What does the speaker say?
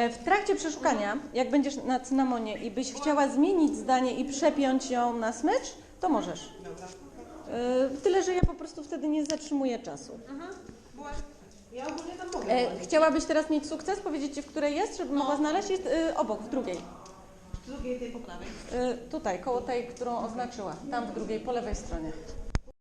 E, w trakcie przeszukania, jak będziesz na cynamonie i byś chciała zmienić zdanie i przepiąć ją na smycz, to możesz. E, tyle, że ja po prostu wtedy nie zatrzymuję czasu. Ja ogólnie tam mogę. E, chciałabyś teraz mieć sukces? Powiedzieć Ci, w której jest, żeby mogła no. znaleźć? Jest obok, w drugiej. W drugiej tej po prawej. Tutaj, koło tej, którą oznaczyła. Tam w drugiej, po lewej stronie.